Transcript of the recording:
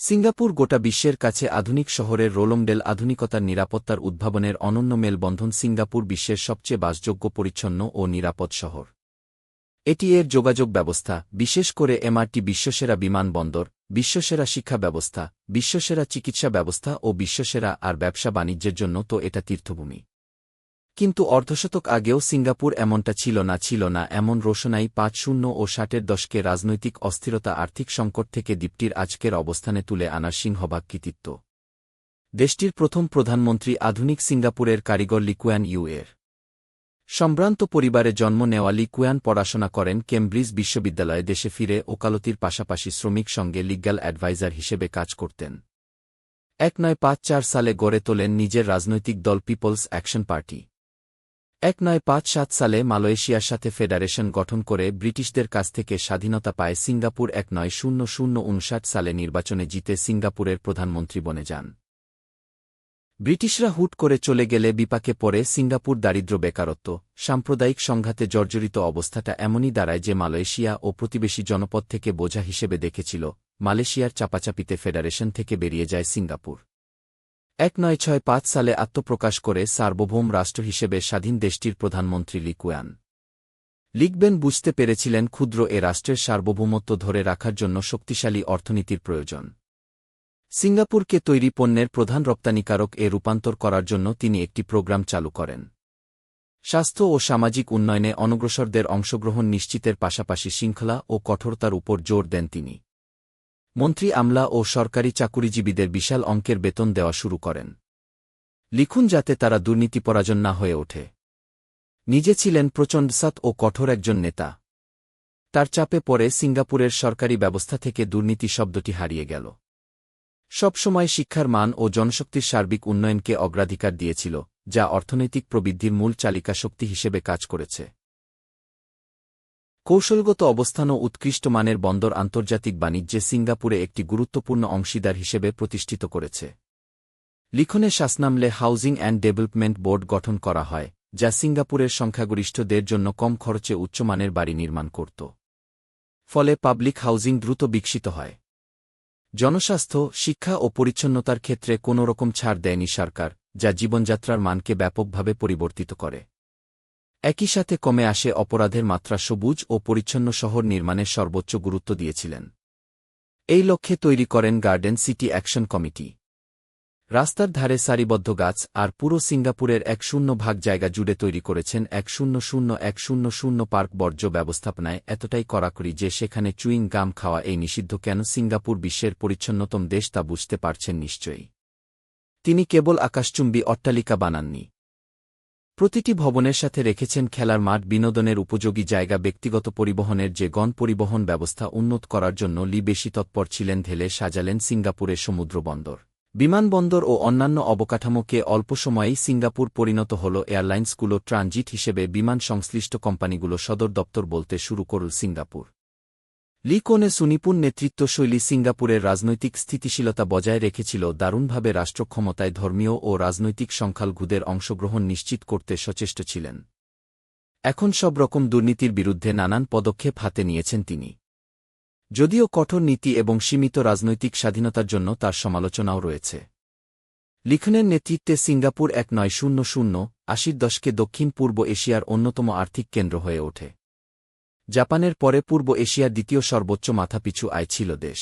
Singapore গোটা বিশ্বের কাছে আধুনিক শহরের রোলমডেল আধুনিকতার নিরাপত্তার উদ্ভাবনের অনন্য মেলবন্ধন সিঙ্গাপুর বিশ্বের সবচেয়ে বাসযোগ্য, পরিচ্ছন্ন ও নিরাপদ শহর। এটি এর যোগাযোগ ব্যবস্থা, বিশেষ করে এমআরটি বিশ্বসেরা বিমানবন্দর বিশ্বসেরা শিক্ষা ব্যবস্থা, বিশ্বসেরা চিকিৎসা ব্যবস্থা ও বিশ্বসেরা আর ব্যবসা বাণিজ্যের জন্য তো এটা তীর্থভূমি। কিন্তু অর্ধশতক আগেও সিঙ্গাপুর এমনটা ছিল না ছিল না, এমন রোশনাই পাঁচ শূন্য ও ষাটের দশকে রাজনৈতিক অস্থিরতা, আর্থিক সংকট থেকে দ্বীপটির আজকের অবস্থানে তুলে আনার সিংহভাগ কৃতিত্ব। দেশটির প্রথম প্রধানমন্ত্রী আধুনিক সিঙ্গাপুরের কারিগর লিকুয়ান ইউএর সম্ভ্রান্ত পরিবারে জন্ম নেওয়া লিকুয়ান পড়াশোনা করেন কেমব্রিজ বিশ্ববিদ্যালয়ে দেশে ফিরে ওকালতির পাশাপাশি শ্রমিক সঙ্গে লিগ্যাল অ্যাডভাইজার হিসেবে কাজ করতেন। এক নয় পাঁচ চার সালে গড়ে তোলেন নিজের রাজনৈতিক দল পিপলস অ্যাকশন পার্টি। এক নয় পাঁচ সাত সালে মালয়েশিয়ার সাথে ফেডারেশন গঠন করে ব্রিটিশদের কাছ থেকে স্বাধীনতা পায় সিঙ্গাপুর এক নয় শূন্য শূন্য উনষাট সালে নির্বাচনে জিতে সিঙ্গাপুরের প্রধানমন্ত্রী বনে যান। ব্রিটিশরা হুট করে চলে গেলে বিপাকে পড়ে সিঙ্গাপুর দারিদ্র বেকারত্ব, সাম্প্রদায়িক সংঘাতে জর্জরিত অবস্থাটা এমনই দাঁড়ায় যে মালয়েশিয়া ও প্রতিবেশী জনপদ থেকে বোঝা হিসেবে দেখেছিল, মালয়েশিয়ার চাপাচাপিতে ফেডারেশন থেকে বেরিয়ে যায় সিঙ্গাপুর। এক নয় ছয় পাঁচ সালে আত্মপ্রকাশ করে সার্বভৌম রাষ্ট্র হিসেবে স্বাধীন দেশটির প্রধানমন্ত্রী লিকুয়ান লিখবেন বুঝতে পেরেছিলেন ক্ষুদ্র এ রাষ্ট্রের সার্বভৌমত্ব ধরে রাখার জন্য শক্তিশালী অর্থনীতির প্রয়োজন। সিঙ্গাপুরকে তৈরি পণ্যের প্রধান রপ্তানিকারক এ রূপান্তর করার জন্য তিনি একটি প্রোগ্রাম চালু করেন। স্বাস্থ্য ও সামাজিক উন্নয়নে অনগ্রসরদের অংশগ্রহণ নিশ্চিতের পাশাপাশি শৃঙ্খলা ও কঠোরতার উপর জোর দেন তিনি। মন্ত্রী আমলা ও সরকারি চাকুরিজীবীদের বিশাল অঙ্কের বেতন দেওয়া শুরু করেন। লিখুন যাতে তারা দুর্নীতিপরাজন না হয়ে ওঠে। নিজে ছিলেন প্রচণ্ডসাত ও কঠোর একজন নেতা। তার চাপে পড়ে সিঙ্গাপুরের সরকারি ব্যবস্থা থেকে দুর্নীতি শব্দটি হারিয়ে গেল। সবসময় শিক্ষার মান ও জনশক্তির সার্বিক উন্নয়নকে অগ্রাধিকার দিয়েছিল, যা অর্থনৈতিক প্রবৃদ্ধির মূল চালিকা শক্তি হিসেবে কাজ করেছে। কৌশলগত অবস্থান ও উৎকৃষ্ট মানের বন্দর আন্তর্জাতিক বাণিজ্যে সিঙ্গাপুরে একটি গুরুত্বপূর্ণ অংশীদার হিসেবে প্রতিষ্ঠিত করেছে। লিখনে শাসনামলে হাউজিং অ্যান্ড ডেভেলপমেন্ট বোর্ড গঠন করা হয়, যা সিঙ্গাপুরের সংখ্যাগরিষ্ঠদের জন্য কম খরচে উচ্চমানের বাড়ি নির্মাণ করত। ফলে পাবলিক হাউজিং দ্রুত বিকশিত হয়। জনস্বাস্থ্য, শিক্ষা ও পরিচ্ছন্নতার ক্ষেত্রে কোনো রকম ছাড় দেয়নি সরকার, যা জীবনযাত্রার মানকে ব্যাপকভাবে পরিবর্তিত করে। একই সাথে কমে আসে অপরাধের মাত্রা সবুজ ও পরিচ্ছন্ন শহর নির্মাণের সর্বোচ্চ গুরুত্ব দিয়েছিলেন। এই লক্ষ্যে তৈরি করেন গার্ডেন সিটি অ্যাকশন কমিটি। রাস্তার ধারে সারিবদ্ধ গাছ আর পুরো সিঙ্গাপুরের এক শূন্য ভাগ জায়গা জুড়ে তৈরি করেছেন এক শূন্য শূন্য এক শূন্য শূন্য পার্ক বর্জ্য ব্যবস্থাপনায় এতটাই কড়াকড়ি যে সেখানে চুইং গাম খাওয়া এই নিষিদ্ধ কেন সিঙ্গাপুর বিশ্বের পরিচ্ছন্নতম দেশ তা বুঝতে পারছেন নিশ্চয়ই। তিনি কেবল আকাশচুম্বী অট্টালিকা বানাননি। প্রতিটি ভবনের সাথে রেখেছেন খেলার মাঠ, বিনোদনের উপযোগী জায়গা, ব্যক্তিগত পরিবহনের যে গণ পরিবহন ব্যবস্থা উন্নত করার জন্য লি বেশি তৎপর ছিলেন ঢেলে সাজালেন সিঙ্গাপুরের সমুদ্রবন্দর বিমানবন্দর ও অন্যান্য অবকাঠামোকে অল্প সময়েই সিঙ্গাপুর পরিণত হল এয়ারলাইন্সগুলো ট্রানজিট হিসেবে বিমান সংশ্লিষ্ট কোম্পানিগুলো সদর দপ্তর বলতে শুরু করল সিঙ্গাপুর। লিকোনে সুনিপুণ নেতৃত্বশৈলী সিঙ্গাপুরের রাজনৈতিক স্থিতিশীলতা বজায় রেখেছিল দারুণভাবে রাষ্ট্রক্ষমতায় ধর্মীয় ও রাজনৈতিক সংখ্যালঘুদের অংশগ্রহণ নিশ্চিত করতে সচেষ্ট ছিলেন। এখন সব রকম দুর্নীতির বিরুদ্ধে নানান পদক্ষেপ হাতে নিয়েছেন তিনি। যদিও কঠোর নীতি এবং সীমিত রাজনৈতিক স্বাধীনতার জন্য তার সমালোচনাও রয়েছে। লিখনের নেতৃত্বে সিঙ্গাপুর এক নয় শূন্য শূন্য, আশির দশকে দক্ষিণ পূর্ব এশিয়ার অন্যতম আর্থিক কেন্দ্র হয়ে ওঠে। জাপানের পরে পূর্ব এশিয়া দ্বিতীয় সর্বোচ্চ মাথাপিছু আয় ছিল দেশ।